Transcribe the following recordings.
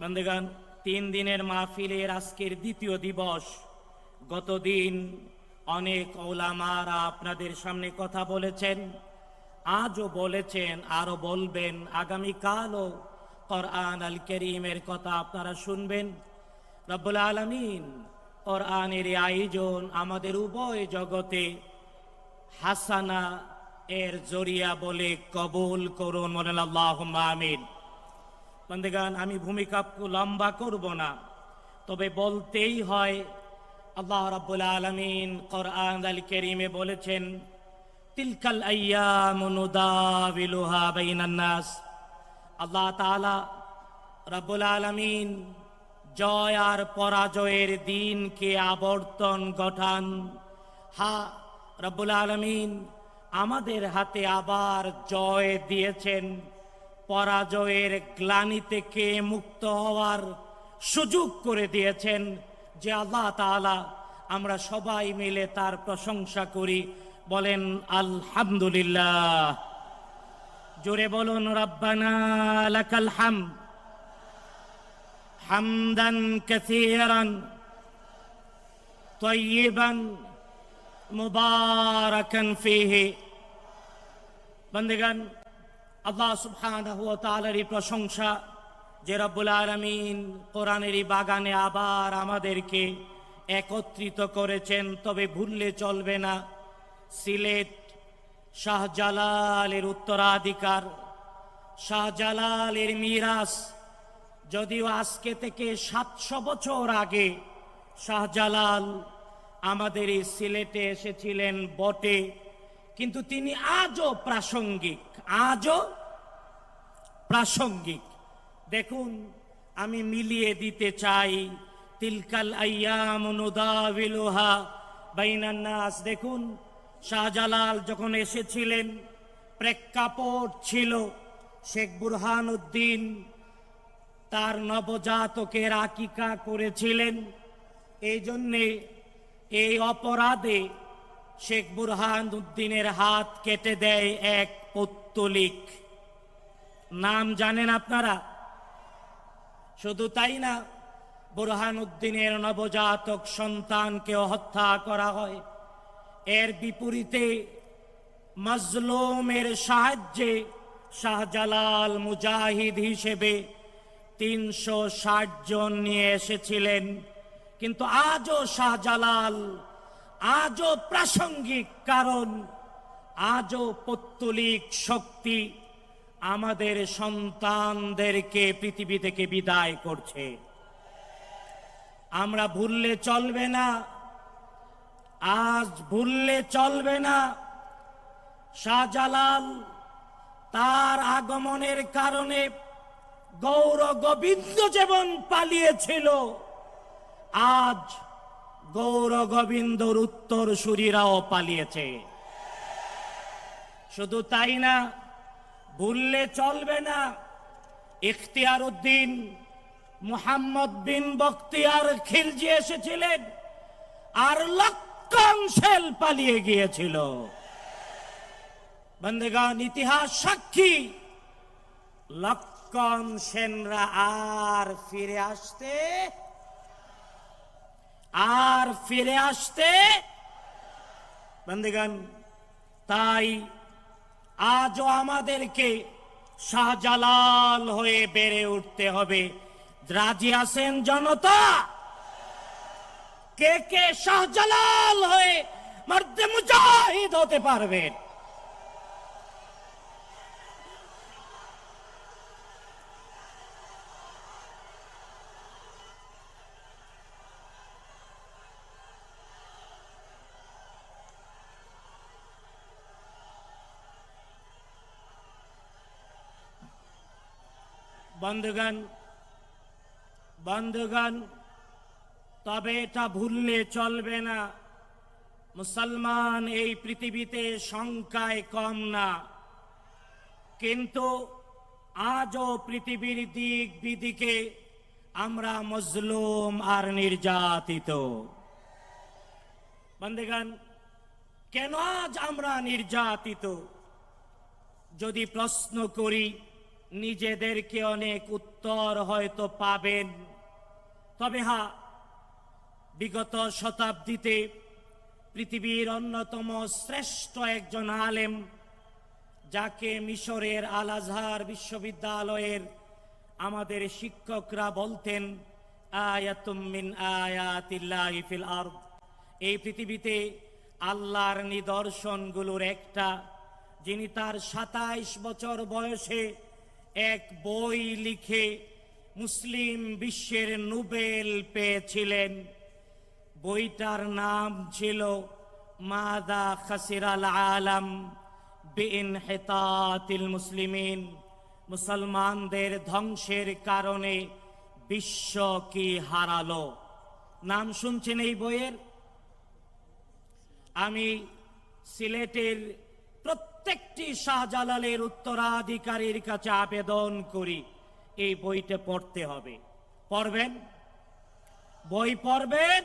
বন্ধুগণ, তিন দিনের মাহফিলের আজকের দ্বিতীয় দিবস। গতদিন অনেক ওলামারা আপনাদের সামনে কথা বলেছেন, আজও বলেছেন আরও বলবেন, আগামীকালও কোরআন আল করিমের কথা আপনারা শুনবেন। রব্বুল আলমিন কোরআনের আয়োজন আমাদের উভয় জগতে হাসানা এর জরিয়া বলে কবুল করুন আল্লাহ আমিন। বন্ধুগান আমি ভূমিকা লম্বা করব না। তবে বলতেই হয়, আল্লাহ রাব্বুল আলামিন কোরআন আল কারীমে বলেছেন, তিলকাল নাস। আল্লাহ তাআলা রাব্বুল আলামিন জয় আর পরাজয়ের দিনকে আবর্তন গঠান। হা, রব্বুল আলমিন আমাদের হাতে আবার জয় দিয়েছেন। পরাজয়ের গ্লানি থেকে মুক্ত হওয়ার সুযোগ করে দিয়েছেন যে আল্লাহ তাআলা আমরা সবাই মিলে তার প্রশংসা করি বলেন আলহামদুলিল্লাহ জোরে বলুন রব্বানা লাকাল হামদ حمدا كثيرا طيبا মুবারাকান ফিহি বন্দেগান আল্লাহ সুবহানাহু ওয়া তাআলার প্রশংসা যে রব্বুল আলামিন কোরআনের এই বাগানে আবার আমাদেরকে একত্রিত করেছেন, তবে ভুললে চলবে না। সিলেট শাহজালালের উত্তরাধিকার, শাহজালালের মিরাস যদিও আজকে থেকে সাতশো বছর আগে শাহজালাল আমাদের এই সিলেটে এসেছিলেন বটে, কিন্তু তিনি আজও প্রাসঙ্গিক, আজও প্রাসঙ্গিক। দেখুন, আমি মিলিয়ে দিতে চাই। তিলকাল আয়াম নুদাবিলুহা বাইনান নাস দেখুন, শাহজালাল যখন এসেছিলেন, প্রেক্ষাপট ছিল শেখ বুরহান উদ্দিন তার নবজাতকের আকিকা করেছিলেন। এই জন্যে এই অপরাধে শেখ বুরহান উদ্দিনের হাত কেটে দেয় এক পত্তলিক। নাম জানেন আপনারা? শুধু তাই না বুরহান উদ্দিনের নবজাতক সন্তানকে হত্যা করা হয়। এর বিপরীতে মজলুমের সাহায্যে শাহজালাল মুজাহিদ হিসেবে তিনশো ষাট জন নিয়ে এসেছিলেন। কিন্তু আজও শাহজালাল, আজও প্রাসঙ্গিক কারণ, আজও পত্তলিক শক্তি আমাদের সন্তানদেরকে পৃথিবী থেকে বিদায় করছে। আমরা ভুললে চলবে না, আজ ভুললে চলবে না। শাহজালাল তার আগমনের কারণে গৌর গোবিন্দ যেমন পালিয়েছিল, আজ গৌর গোবিন্দর উত্তর সুরীরাও পালিয়েছে। শুধু তাই না ভুললে চলবে না। ইখতিয়ার উদ্দিন মুহাম্মদ বিন বখতিয়ার খিলজি এসেছিলেন আর লক্ষাংশেল পালিয়ে গিয়েছিল। বন্দেগান ইতিহাস সাক্ষী। লক্ষণ সেনরা আর ফিরে আসতে, আর ফিরে আসতে বন্দেগান তাই আজও আমাদেরকে শাহজালাল হয়ে বেড়ে উঠতে হবে। রাজি আছেন জনতা? কে কে শাহজালাল হয়ে মর্দে মুজাহিদ হতে পারবেন? বন্ধুগণ বন্ধুগণ, তবে এটা ভুললে চলবে না। মুসলমান এই পৃথিবীতে সংখ্যায় কম না। কিন্তু আজও পৃথিবীর দিক বিদিকে আমরা মজলুম আর নির্যাতিত। বন্ধুগণ, কেন আজ আমরা নির্যাতিত? যদি প্রশ্ন করি নিজেদেরকে অনেক উত্তর হয়তো পাবেন। তবে হা বিগত শতাব্দীতে পৃথিবীর অন্যতম শ্রেষ্ঠ একজন আলেম, যাকে মিশরের আল আজহার বিশ্ববিদ্যালয়ের আমাদের শিক্ষকরা বলতেন আয়াতুমিন আয়াতিল্লাহি ফিল আরদ। এই পৃথিবীতে আল্লাহর নিদর্শনগুলোর একটা, যিনি তার সাতাইশ বছর বয়সে এক বই লিখে মুসলিম বিশ্বের নোবেল পেয়েছিলেন। বইটার নাম ছিল মাদা খাসিরাল আলম বিন হেতাতিল মুসলিমিন। মুসলমানদের ধ্বংসের কারণে বিশ্ব কি হারালো? নাম শুনছেন এই বইয়ের? আমি সিলেটের প্রত্যেকটি শাহজালালের উত্তরাধিকারীর কাছে আবেদন করি, এই বইটা পড়তে হবে। পড়বেন? বই পড়বেন?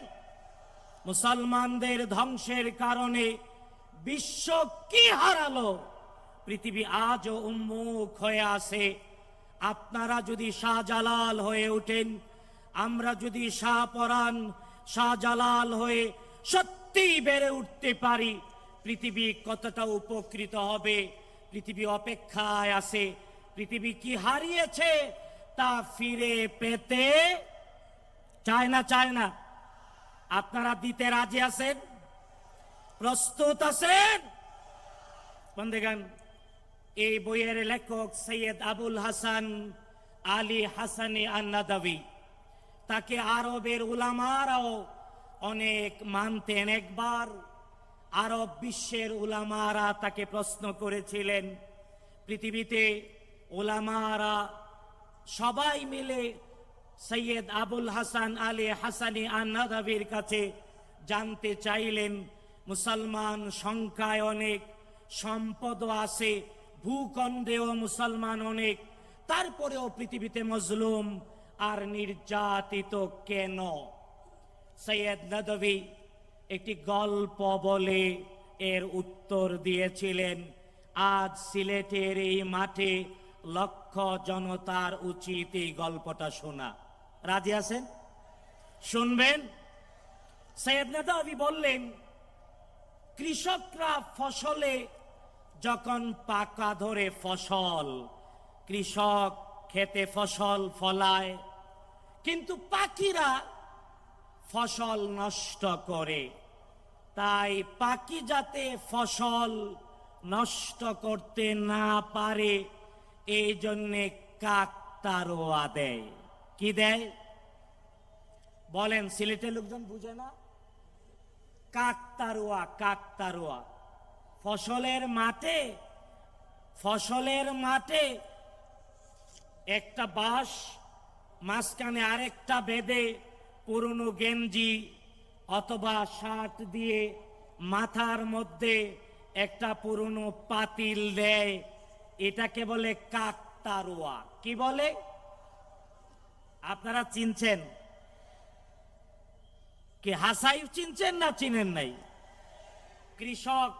মুসলমানদের ধ্বংসের কারণে বিশ্ব কি হারালো? পৃথিবী আজও উন্মুখ হয়ে আছে। আপনারা যদি শাহজালাল হয়ে ওঠেন আমরা যদি শাহ শাহপরাণ শাহজালাল হয়ে সত্যি বেড়ে উঠতে পারি পৃথিবী কতটা উপকৃত হবে? পৃথিবী অপেক্ষায় আছে। পৃথিবী কি হারিয়েছে তা ফিরে পেতে চায় না চায় না আপনারা দিতে রাজি আছেন? প্রস্তুত আছেন? বন্ধুগণ, এই বইয়ের লেখক সৈয়দ আবুল হাসান আলী হাসানি আন্নাদাবি। তাকে আরবের উলামারাও অনেক মানতেন একবার। আরব বিশ্বের উলামারা তাকে প্রশ্ন করেছিলেন, পৃথিবীতে উলামারা সবাই মিলে সৈয়দ আবুল হাসান আলী হাসানি আন্নাদাবির কাছে জানতে চাইলেন, মুসলমান সংখ্যায় অনেক সম্পদও আছে, ভূখণ্ডেও মুসলমান অনেক, তারপরেও পৃথিবীতে মজলুম আর নির্যাতিত কেন? সৈয়দ নদভী একটি গল্প বলে এর উত্তর দিয়েছিলেন। আজ সিলেটের এই মাঠে লক্ষ জনতার উচিত এই গল্পটা শোনা। রাজি আছেন? শুনবেন? সৈয়দ নদভী বললেন, কৃষকরা ফসলে যখন পাকা ধরে ফসল, কৃষক খেতে ফসল ফলায়, কিন্তু পাখিরা ফসল নষ্ট করে। তাই পাখি যাতে ফসল নষ্ট করতে না পারে, এই জন্যে কাকতারোয়া দেয়। কি দেয়? বলেন, সিলেটের লোকজন বুঝে না? কাকতারুয়া কাকতারুয়া ফসলের মাঠে ফসলের মাঠে একটা বাঁশ, মাঝখানে আরেকটা বেদে পুরনো গেঞ্জি অথবা শার্ট দিয়ে মাথার মধ্যে একটা পুরনো পাতিল দেয়। এটাকে বলে কাকতারুয়া কি বলে? আপনারা চিনছেন? কি হাসাই চিনছেন না চিনেন নাই? কৃষক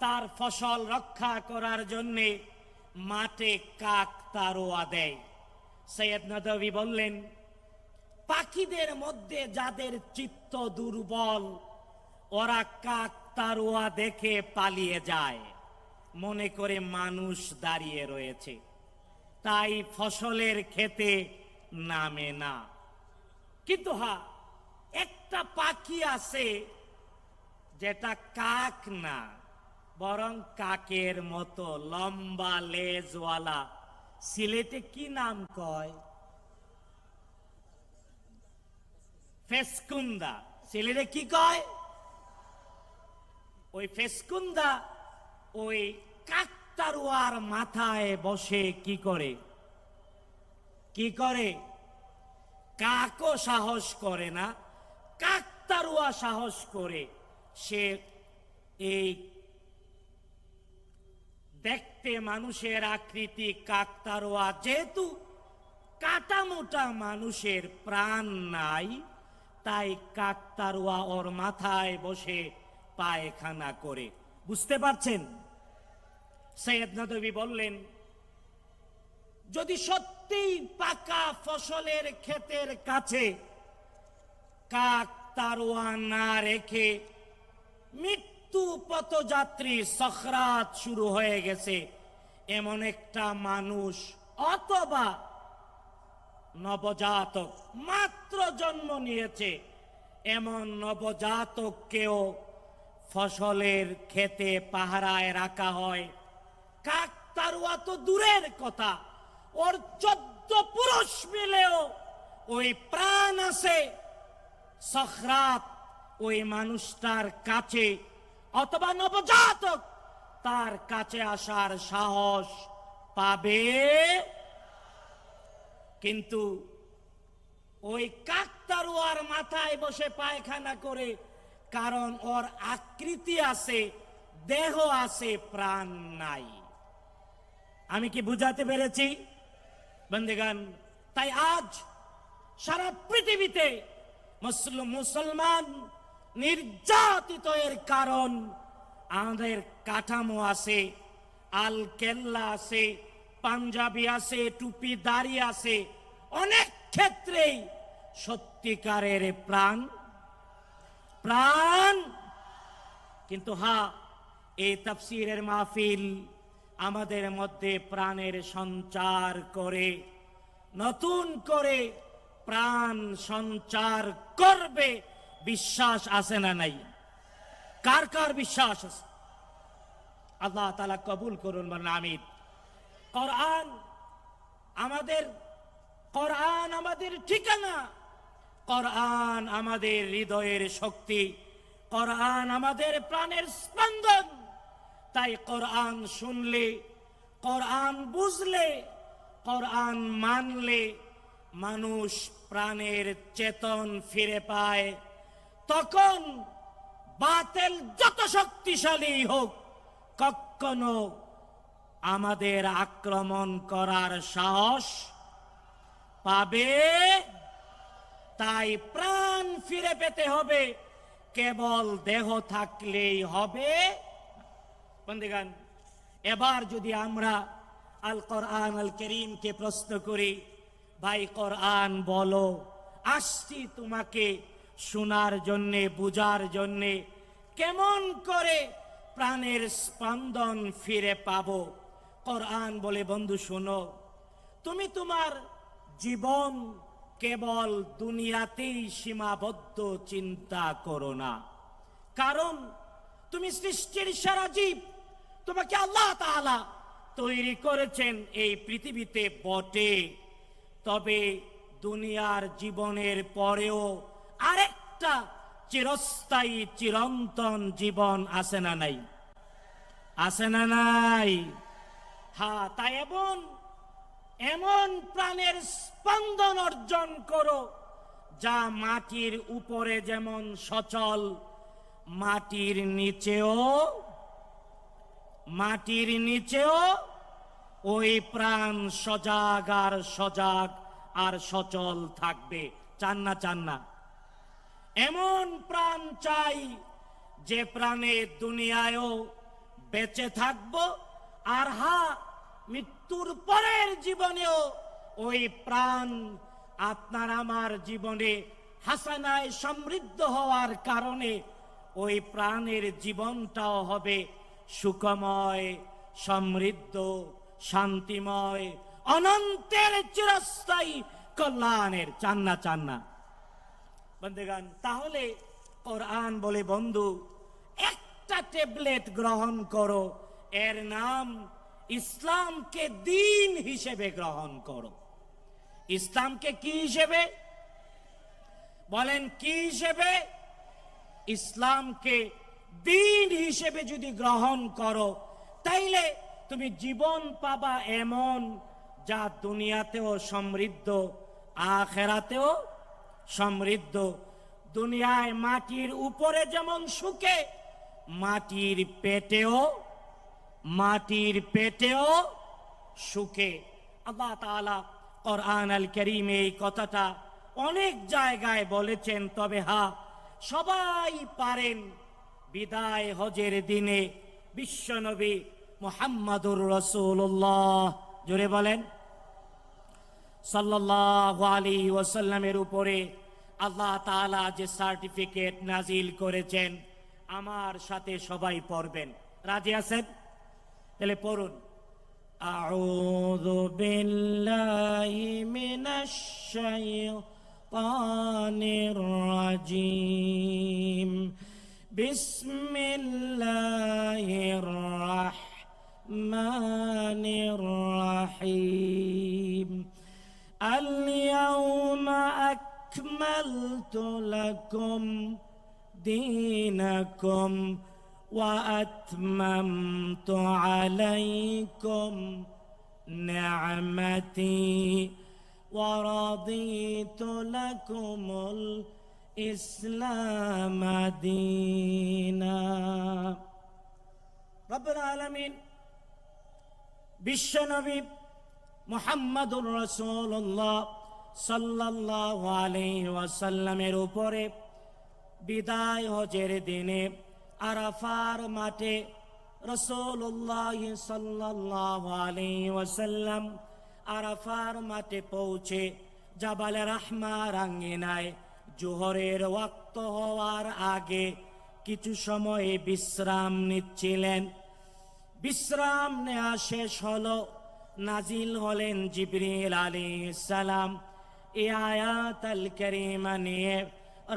তার ফসল রক্ষা করার জন্য মাঠে কাক তারোয়া দেয়। সৈয়দ নদী বললেন পাখিদের মধ্যে যাদের চিত্ত দুর্বল, ওরা কাক তারোয়া দেখে পালিয়ে যায়। মনে করে মানুষ দাঁড়িয়ে রয়েছে। তাই ফসলের খেতে নামে না। কিন্তু হা, একটা পাখি আছে যেটা কাক না, বরং কাকের মতো লম্বা লেজওয়ালা। সিলেটে কি নাম কয়? ফেসকুন্দা। সিলেটে কি কয়? ওই ফেসকুন্দা ওই কাকতারুয়ার মাথায় বসে কি করে? কি করে? কাকও সাহস করে না, কাকতারুয়া সাহস করে সে এই দেখতে মানুষের আকৃতি কাকতারোয়া, যেহেতু কাটা মোটা মানুষের প্রাণ নাই তাই কাকতারোয়া ওর মাথায় বসে পায়খানা করে। বুঝতে পারছেন? সৈয়দ নদী বললেন, যদি সত্যিই পাকা ফসলের ক্ষেতের কাছে কাক তারোয়া না রেখে মৃত্যু পথযাত্রী সখরাত শুরু হয়ে গেছে, এমন একটা মানুষ অথবা নবজাতক। মাত্র জন্ম নিয়েছে। এমন নবজাতককেও ফসলের খেতে পাহারায় রাখা হয়। কাক তারুয়া তো দূরের কথা। ওর চোদ্দ পুরুষ মিলেও ওই প্রাণ আছে। সখরাত ওই মানুষটার কাছে, অথবা নবজাতক তার কাছে আসার সাহস পাবে কিন্তু ওই কাকতারুয়ার মাথায় বসে পায়খানা করে, কারণ ওর আকৃতি আছে, দেহ আছে, প্রাণ নাই। আমি কি বুঝাতে পেরেছি? বন্দেগান তাই আজ সারা পৃথিবীতে মুসলমান নির্যাতিত এর কারণ আমাদের কাঠামো আছে আল কেল্লা আছে পাঞ্জাবি আছে, টুপি, দাড়ি আছে, অনেক ক্ষেত্রেই সত্যিকারের প্রাণ প্রাণ। কিন্তু হা, এই তাফসিরের মাহফিল আমাদের মধ্যে প্রাণের সঞ্চার করে, নতুন করে প্রাণ সঞ্চার করবে, বিশ্বাস আছে না নাই? কার কার বিশ্বাস আছে? আল্লাহ তালা কবুল করুন মানে আমির কোরআন, আমাদের কোরআন আমাদের ঠিকানা। কোরআন আমাদের হৃদয়ের শক্তি, কোরআন আমাদের প্রাণের স্পন্দন। তাই কোরআন শুনলে, কোরআন বুঝলে, কোরআন মানলে মানুষ প্রাণের চেতন ফিরে পায়। তখন বাতেল যত শক্তিশালী হোক, কখনো আমাদের আক্রমণ করার সাহস পাবে, তাই প্রাণ ফিরে পেতে হবে। কেবল দেহ থাকলেই হবে। বন্ধুগান এবার যদি আমরা আল কোরআন, আল করিমকে প্রশ্ন করি, ভাই কোরআন, বলো, আসছি তোমাকে শোনার জন্যে, বুঝার জন্যে, কেমন করে প্রাণের স্পন্দন ফিরে পাবো? কোরআন বলে, বন্ধু, শোনো। তুমি তোমার জীবন কেবল দুনিয়াতেই সীমাবদ্ধ চিন্তা করো না। কারণ তুমি সৃষ্টির সারা জীব। তোমাকে আল্লাহ তাআলা তৈরি করেছেন এই পৃথিবীতে বটে। তবে দুনিয়ার জীবনের পরেও আরেকটা চিরস্থায়ী, চিরন্তন জীবন আছে না নাই? আছে না নাই? হ্যাঁ তাই এমন এমন প্রাণের স্পন্দন অর্জন করো, যা মাটির উপরে যেমন সচল, মাটির নিচেও মাটির নিচেও ওই প্রাণ সজাগ আর সজাগ আর সচল থাকবে। চান না চান না। এমন প্রাণ চাই যে প্রাণে দুনিয়ায়ও বেঁচে থাকব, আর হা মৃত্যুর পরের জীবনেও ওই প্রাণ আপনার আমার জীবনে হাসানায় সমৃদ্ধ হওয়ার কারণে ওই প্রাণের জীবনটাও হবে সুখময়, সমৃদ্ধ, শান্তিময়, অনন্তের চিরস্থায়ী কল্যাণের চান্না চান্না। বন্ধুগান তাহলে কোরআন বলে, বন্ধু, একটা ট্যাবলেট গ্রহণ করো, এর নাম ইসলামকে দিন হিসেবে গ্রহণ করো। ইসলামকে কি হিসেবে? বলেন, কি হিসেবে? ইসলামকে দিন হিসেবে যদি গ্রহণ করো, তাইলে তুমি জীবন পাবা এমন যা দুনিয়াতেও সমৃদ্ধ, আখেরাতেও সমৃদ্ধ। দুনিয়ায় মাটির উপরে যেমন সুখে, মাটির পেটেও মাটির পেটেও সুখে। আল্লাহ তাআলা কোরআন আল করিম এই কথাটা অনেক জায়গায় বলেছেন, তবে হা, সবাই পারেন বিদায় হজের দিনে বিশ্বনবী মোহাম্মদুর রসুল্লাহ জোরে বলেন, সাল্লাল্লাহু আলাইহি ওয়াসাল্লামের উপরে আল্লাহ তাআলা যে সার্টিফিকেট নাজিল করেছেন, আমার সাথে সবাই পড়বেন। রাজি আছেন? تلفورون أعوذ بالله من الشيطان الرجيم بسم الله الرحمن الرحيم اليوم أكملت لكم دينكم وأتممت عليكم نعمتي ورضيت لكم الإسلام دينا رب العالمين বিশ্বনবী মোহাম্মদুর রসুল্লাহ সাল্লাহ আলাইহি ওয়াসাল্লামের উপরে বিদায় হজের দিনে আরাফার মাঠে রসুল্লাহ সাল্লাহ ওয়াসাল্লাম আরাফার মাঠে পৌঁছে জাবালে রাহমার আঙ্গিনায় জোহরের ওয়াক্ত হওয়ার আগে কিছু সময় বিশ্রাম নিচ্ছিলেন। বিশ্রাম নেওয়া শেষ হলো, নাজিল হলেন জিবরিল আলী সালাম। এ আয়াত আল করিমা নিয়ে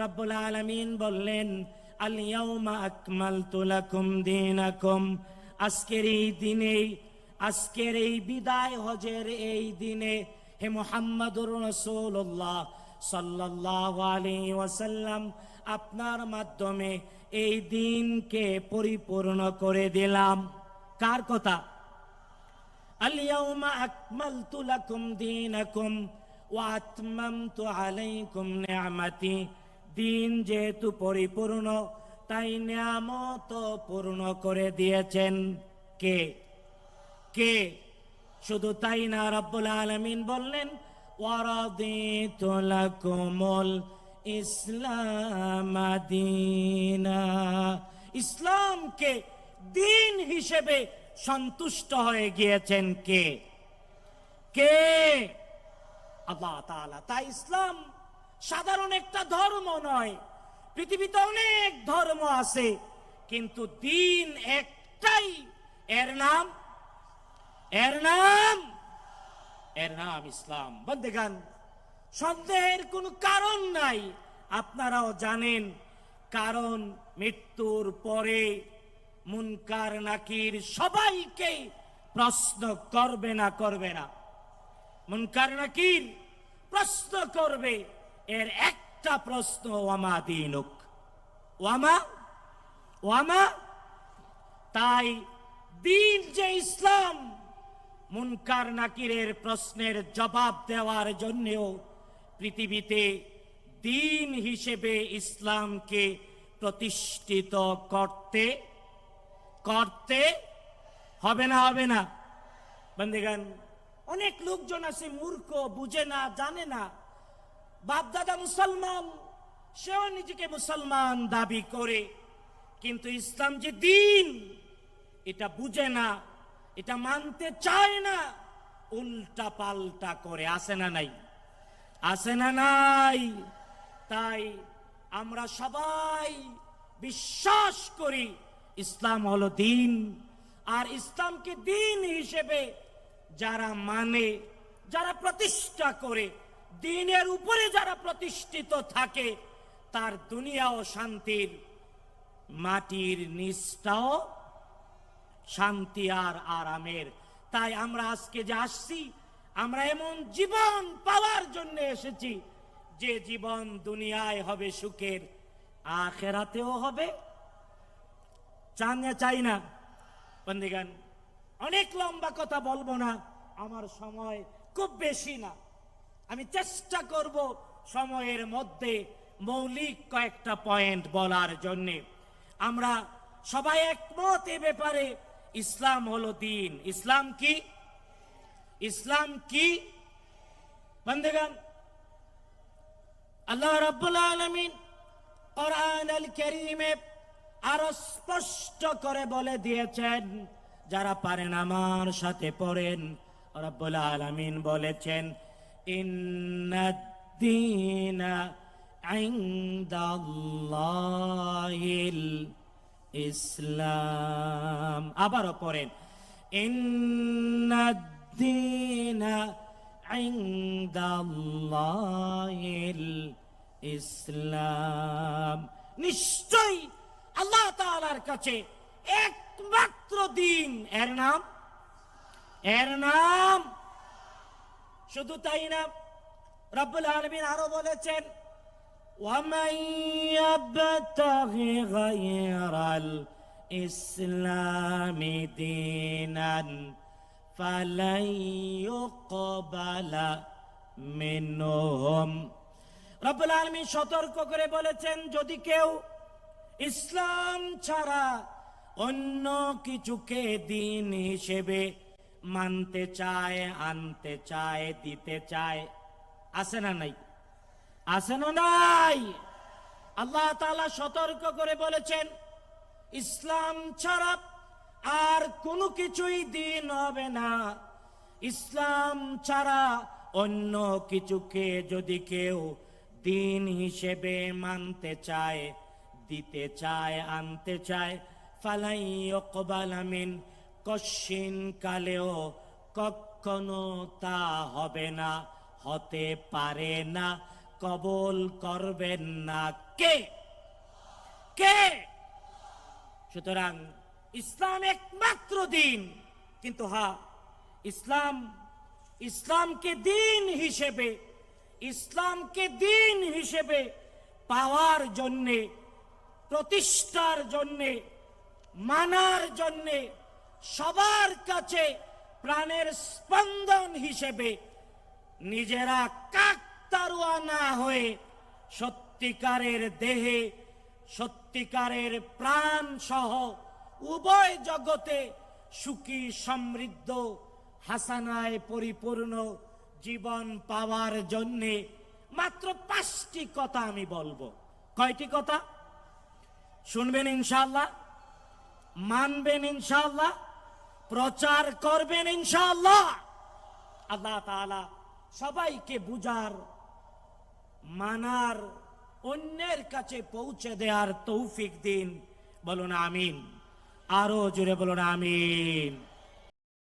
রব্বুল আলমিন বললেন আলিয়াউমা আকমাল তুলাকুম দিনাকুম। আজকের এই দিনেই আজকের এই বিদায় হজের এই দিনে হে মোহাম্মদুর রসুল্লাহ সাল্লাহ ওয়াসাল্লাম, আপনার মাধ্যমে এই দিনকে পরিপূর্ণ করে দিলাম। কার কথা? আলিয়াউমা আকমাল তুলাকুম দিনাকুম ওয়া আতমামতু আলাইকুম নিআমাতি দিন যেহেতু পরিপূর্ণ, তাই নিয়ামত পূর্ণ করে দিয়েছেন। কে? কে? শুধু তাই না, রব্বুল আলমিন বললেন, ওয়ারাদিত লাকুমুল ইসলাম দিনা। ইসলামকে দিন হিসেবে সন্তুষ্ট হয়ে গিয়েছেন কে? কে? আল্লাহ তাআলা। তাই ইসলাম সাধারণ একটা ধর্ম নয়। পৃথিবীতে অনেক ধর্ম আছে, কিন্তু দিন একটাই। এর নাম? এর নাম? এর নাম ইসলাম। বন্দেগান, সন্দেহের কোনো কারণ নাই। আপনারাও জানেন, কারণ মৃত্যুর পরে মুনকার, নাকির সবাইকে প্রশ্ন করবে না করবে না। মুনকার, নাকির প্রশ্ন করবে। এর একটা প্রশ্ন, ওয়ামা দিনুক? ওয়ামা? ওয়ামা? তাই দিন যে ইসলাম, মুনকার নাকিরের প্রশ্নের জবাব দেওয়ার জন্যেও পৃথিবীতে দিন হিসেবে ইসলামকে প্রতিষ্ঠিত করতে করতে হবে না হবে না। বন্দিগান অনেক লোকজন আছে মূর্খ, বুঝে না, জানে না। বাপ দাদা মুসলমান, সেও নিজেকে মুসলমান দাবি করে। কিন্তু ইসলাম যে দিন, এটা বুঝে না, এটা মানতে চায় না, উল্টা পাল্টা করে আসে না নাই? আসে না নাই? তাই আমরা সবাই বিশ্বাস করি ইসলাম হলো দিন, আর ইসলামকে দিন হিসেবে যারা মানে যারা প্রতিষ্ঠা করে দিনের উপরে যারা প্রতিষ্ঠিত থাকে, তার দুনিয়া ও শান্তির, মাটির নিচটাও শান্তি আর আরামের। তাই আমরা আজকে যে আসছি, আমরা এমন জীবন পাওয়ার জন্য এসেছি, যে জীবন দুনিয়ায় হবে সুখের, আখেরাতেও হবে। চান চাই না বন্দিগান অনেক লম্বা কথা বলব না, আমার সময় খুব বেশি না। আমি চেষ্টা করব সময়ের মধ্যে মৌলিক কয়েকটা পয়েন্ট বলার জন্যে। আমরা সবাই একমত এ ব্যাপারে, ইসলাম হলো দিন। ইসলাম কি? ইসলাম কি? বন্ধুগণ, আল্লাহ রাব্বুল আলামিন কোরআন আল কারীমে আরও স্পষ্ট করে বলে দিয়েছেন, যারা পারেন আমার সাথে পড়েন, রব্বুল আলামিন বলেছেন ইসলাম আবারও পড়েন ইনদাল্লাহিল ইসলাম নিশ্চয় আল্লাহ তাআলার কাছে একমাত্র দিন এর নাম এর নাম শুধু তাই না রব্বুল আলমিন আরো বলেছেন ومن يبتغي غير الإسلام دينا فلن يقبل منهم রব্বুল আলমী সতর্ক করে বলেছেন যদি কেউ ইসলাম ছাড়া অন্য কিছুকে দিন হিসেবে মানতে চায়, আনতে চায়, দিতে চায়। আছে না নাই? আছে না নাই? আল্লাহ তালা সতর্ক করে বলেছেন, ইসলাম ছাড়া আর কোনো কিছুই দিন হবে না। ইসলাম ছাড়া অন্য কিছুকে যদি কেউ দিন হিসেবে মানতে চায়, দিতে চায়, আনতে চায় ফালাই আমিন কশিন কালেও কখনো তা হবে না, হতে পারে না, কবল করবেন না। কে? কে? সুতরাং ইসলাম একমাত্র দিন। কিন্তু হা, ইসলাম, ইসলামকে দিন হিসেবে, ইসলামকে দিন হিসেবে পাওয়ার জন্যে, প্রতিষ্ঠার জন্যে, মানার জন্যে সবার কাছে প্রাণের স্পন্দন হিসেবে নিজেরা কাকতারুয়া না হয়ে সত্যিকারের দেহে, সত্যিকারের প্রাণ সহ উভয় জগতে সুখী, সমৃদ্ধ, হাসানায় পরিপূর্ণ জীবন পাওয়ার জন্যে মাত্র পাঁচটি কথা আমি বলব। কয়টি কথা? শুনবেন ইনশাল্লাহ মানবেন ইনশাল্লাহ প্রচার করবেন ইনশাআল্লাহ। আল্লাহ তাআলা সবাইকে বুঝার, মানার, অন্যের কাছে পৌঁছে দেওয়ার তৌফিক দিন। বলুন আমিন। আরও জুড়ে বলুন আমিন।